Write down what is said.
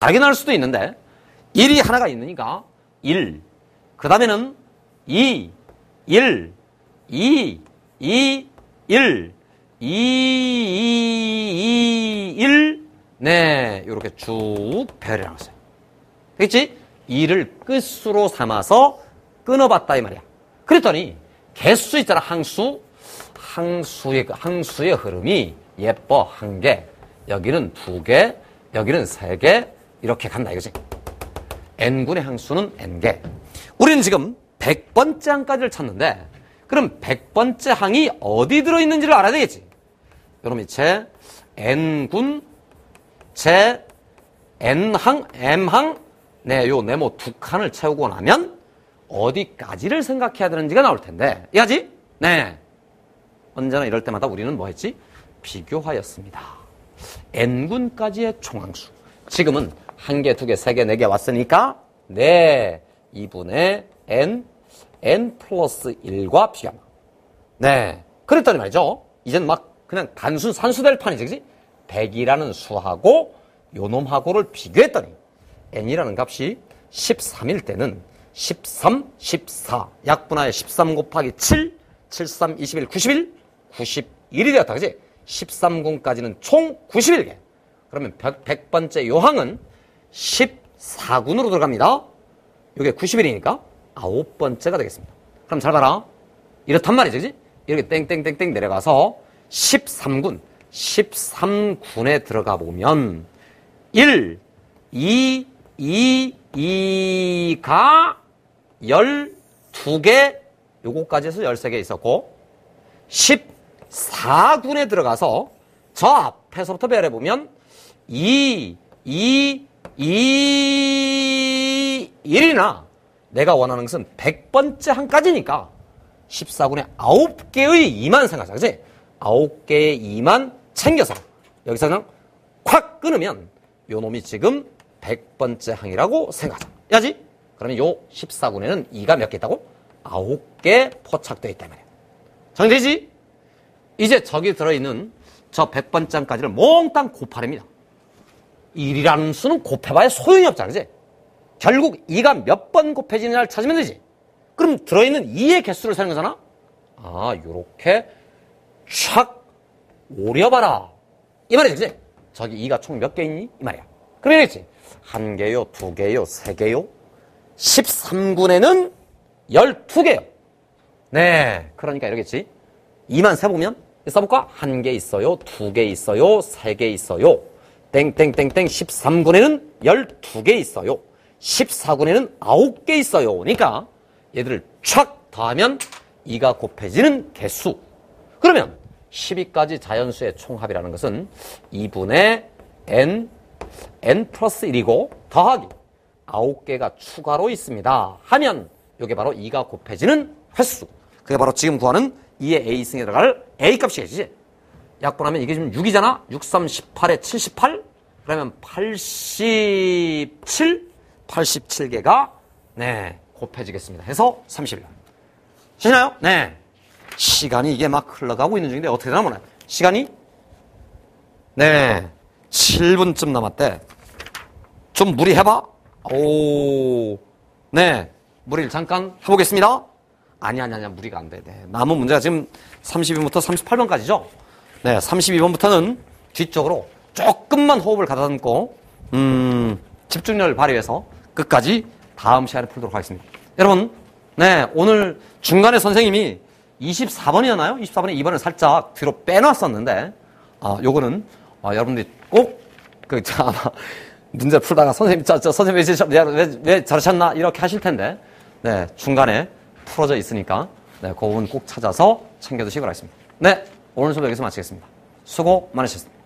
다르게 나올 수도 있는데 1이 하나가 있으니까 1. 그 다음에는 2, 1, 2, 2, 1, 2, 2, 2, 1. 네, 이렇게 쭉 배열해 나갔어요. 되겠지? 2를 끝으로 삼아서 끊어봤다 이 말이야. 그랬더니 개수 있잖아 항수. 항수의 항수의 흐름이 예뻐 한 개. 여기는 두 개, 여기는 세 개. 이렇게 간다 이거지. n군의 항수는 n개. 우리는 지금 100번째 항까지를 찾는데 그럼 100번째 항이 어디 들어있는지를 알아야 되겠지. 여러분이 제 n군, 제 n항, m항, 네, 요 네모 두 칸을 채우고 나면 어디까지를 생각해야 되는지가 나올 텐데. 이해하지? 네. 언제나 이럴 때마다 우리는 뭐 했지? 비교하였습니다. n군까지의 총항수. 지금은 한 개, 두 개, 세 개, 네 개 왔으니까 네, 2분의 n, n 플러스 1과 비교합니다. 네, 그랬더니 말이죠. 이젠 막 그냥 단순 산수될 판이지, 그지? 100이라는 수하고 요놈하고를 비교했더니 n이라는 값이 13일 때는 13, 14, 약분하여 13 곱하기 7, 73, 21, 91, 91이 되었다, 그지? 13군까지는 총 91개. 그러면 100, 번째 요항은 14군으로 들어갑니다. 이게 90일이니까 아홉 번째가 되겠습니다. 그럼 잘 봐라. 이렇단 말이죠, 그지? 이렇게 땡땡땡땡 내려가서 13군, 13군에 들어가 보면 1, 2, 2, 2가 12개, 요거까지 해서 13개 있었고 14군에 들어가서 저 앞에서부터 배열해 보면 2, 2, 2, 1이나 내가 원하는 것은 100번째 한까지니까 14군에 9개의 2만 생각하자. 그지? 9개의 2만 챙겨서 여기서 그냥 콱 끊으면 요 놈이 지금 100번째 항이라고 생각하자. 야지? 그러면 요 14군에는 2가 몇 개 있다고? 9개 포착되어 있다 말이야. 정되지? 이제 저기 들어있는 저 100번째 항까지를 몽땅 곱하랍니다. 1이라는 수는 곱해봐야 소용이 없잖아. 그지? 결국 2가 몇 번 곱해지느냐를 찾으면 되지. 그럼 들어있는 2의 개수를 세는 거잖아? 아, 요렇게 촥 오려봐라. 이 말이지, 그지? 저기 2가 총 몇 개 있니? 이 말이야. 그러겠지? 한 개요, 두 개요, 세 개요? 13군에는 12개요. 네. 그러니까 이러겠지. 2만 세보면 써볼까? 한 개 있어요, 두 개 있어요, 세 개 있어요. 땡땡땡땡 13군에는 12개 있어요. 14군에는 9개 있어요. 그러니까 얘들을 촥 더하면 2가 곱해지는 개수. 그러면 12가지 자연수의 총합이라는 것은 2분의 n, n 플러스 1이고 더하기 9개가 추가로 있습니다. 하면 이게 바로 2가 곱해지는 횟수. 그게 바로 지금 구하는 2의 a승에 들어갈 a 값이겠지. 약분하면 이게 지금 6이잖아? 6, 3, 18에 78? 그러면 87? 87개가, 네, 곱해지겠습니다. 해서 30일. 시나요? 네. 시간이 이게 막 흘러가고 있는 중인데 어떻게 되나 몰라요. 시간이, 네, 7분쯤 남았대. 좀 무리해봐. 오, 네, 무리를 잠깐 해보겠습니다. 아니, 아니, 아니, 무리가 안 돼. 네. 남은 문제가 지금 32번부터 38번까지죠? 네, 32번부터는 뒤쪽으로 조금만 호흡을 가다듬고 음, 집중력을 발휘해서 끝까지 다음 시간에 풀도록 하겠습니다. 여러분, 네, 오늘 중간에 선생님이 24번이었나요? 24번에 2번을 살짝 뒤로 빼놨었는데, 아, 요거는, 아, 여러분들이 꼭, 그, 자, 아마, 문제 풀다가 선생님, 저, 저, 선생님 왜, 왜, 왜 저러셨나? 이렇게 하실 텐데, 네, 중간에 풀어져 있으니까, 네, 그 부분 꼭 찾아서 챙겨두시기 바라겠습니다. 네, 오늘 수업 여기서 마치겠습니다. 수고 많으셨습니다.